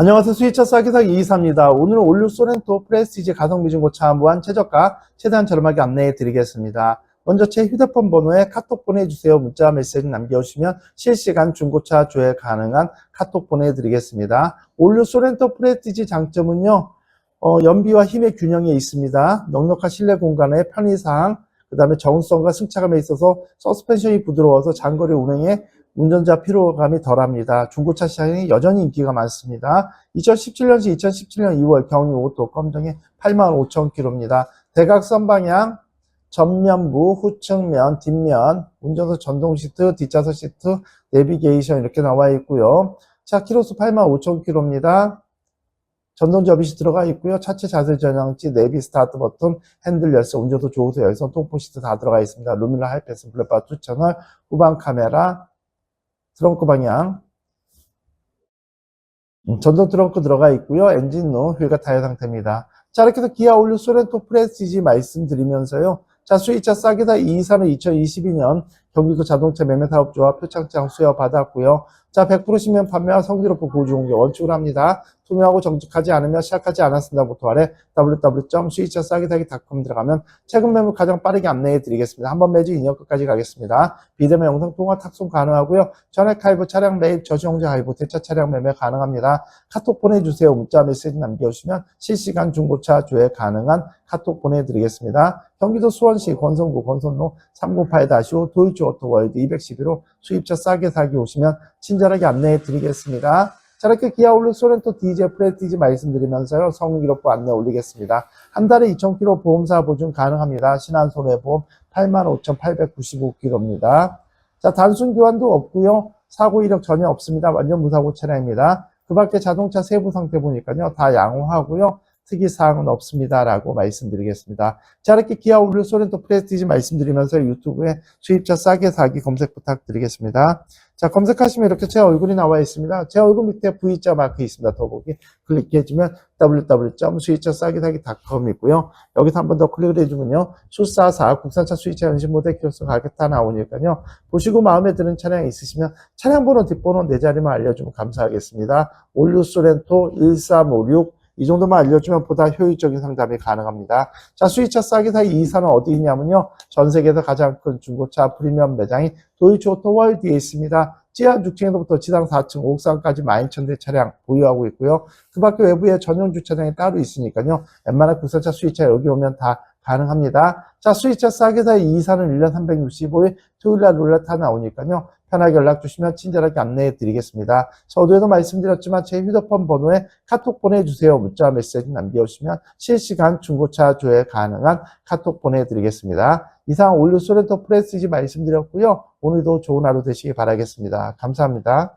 안녕하세요. 수위차 싸기사 이이사입니다. 오늘은 올류 소렌토 프레스티지 가성비 중고차 무한 최저가 최대한 저렴하게 안내해 드리겠습니다. 먼저 제 휴대폰 번호에 카톡 보내주세요. 문자 메시지 남겨주시면 실시간 중고차 조회 가능한 카톡 보내드리겠습니다. 올류 소렌토 프레스티지 장점은요. 어, 연비와 힘의 균형에 있습니다. 넉넉한 실내 공간의 편의상, 그 다음에 정성과 승차감에 있어서 서스펜션이 부드러워서 장거리 운행에 운전자 피로감이 덜합니다. 중고차 시장이 여전히 인기가 많습니다. 2017년시 2017년 2월 경유 오토 검정에 85,000km입니다. 대각선 방향, 전면부, 후측면, 뒷면, 운전석 전동 시트, 뒷좌석 시트, 내비게이션 이렇게 나와 있고요. 차 키로수 85,000km입니다. 전동 접이시 들어가 있고요. 차체 자세 전향치, 내비 스타트 버튼, 핸들 열쇠, 운전도 조우소 열선, 통풍 시트 다 들어가 있습니다. 루밀러 하이패스, 블랙바 2채널, 후방 카메라, 트렁크 방향, 음, 전동 트렁크 들어가 있고요. 엔진룸, 휠과 타이어 상태입니다. 자, 이렇게 해서 기아 올류 소렌토 프레스티지 말씀드리면서요. 자, 수입차 싸게다 이사는 2022년 경기도 자동차 매매사업조합 표창장 수여 받았고요. 자, 100% 시면 판매와 성기롭고 고주공개 원칙으로 합니다. 투명하고 정직하지 않으면 시작하지 않았습니다부터 아래 www.수입차싸게다기.com 들어가면 최근 매물 가장 빠르게 안내해 드리겠습니다. 한번 매주 2년 끝까지 가겠습니다. 비대면 영상 통화 탁송 가능하고요. 전액 할부 차량 매입 저지용자 할부 대차 차량 매매 가능합니다. 카톡 보내주세요. 문자 메시지 남겨주시면 실시간 중고차 조회 가능한 카톡 보내드리겠습니다. 경기도 수원시 권성구 권선로 398-5 도이치 오토월드 211호 수입차 싸게 사기 오시면 친절하게 안내해 드리겠습니다. 자, 이렇게 기아 올릭 소렌토 디젤 프레티지 말씀드리면서요. 성능기록부 안내 올리겠습니다. 한 달에 2,000km 보험사 보증 가능합니다. 신한손해보험 85,895km입니다. 자, 단순 교환도 없고요. 사고 이력 전혀 없습니다. 완전 무사고 차량입니다. 그 밖에 자동차 세부 상태 보니까요. 다 양호하고요. 특이사항은 없습니다라고 말씀드리겠습니다. 자, 이렇게 기아 올류 소렌토 프레스티지 말씀드리면서 유튜브에 수입차 싸게 사기 검색 부탁드리겠습니다. 자, 검색하시면 이렇게 제 얼굴이 나와 있습니다. 제 얼굴 밑에 V자 마크 있습니다. 더보기 클릭해주면 www.수입차 싸게 사기.com 있고요. 여기서 한 번 더 클릭을 해주면요. 수사사 국산차 수입차 연식 모델 키로수 가격 다 나오니까요. 보시고 마음에 드는 차량이 있으시면 차량 번호 뒷번호 네 자리만 알려주면 감사하겠습니다. 올류 소렌토 1356 이 정도만 알려주면 보다 효율적인 상담이 가능합니다. 자, 수입차 싸게 사기 이사는 어디 있냐면요. 전 세계에서 가장 큰 중고차 프리미엄 매장이 도이치 오토 월드에 있습니다. 지하 6층에서부터 지상 4층, 옥상까지 12,000대 차량 보유하고 있고요. 그 밖에 외부에 전용 주차장이 따로 있으니까요. 웬만한 국산차 수입차 여기 오면 다 가능합니다. 자, 수입차 싸게 사기 이사는 1년 365일 토요일 날 룰렛 타 나오니까요. 편하게 연락 주시면 친절하게 안내해 드리겠습니다. 저도에도 말씀드렸지만 제 휴대폰 번호에 카톡 보내주세요. 문자 메시지 남겨주시면 실시간 중고차 조회 가능한 카톡 보내드리겠습니다. 이상 올류 소렌토 프레스지 말씀드렸고요. 오늘도 좋은 하루 되시기 바라겠습니다. 감사합니다.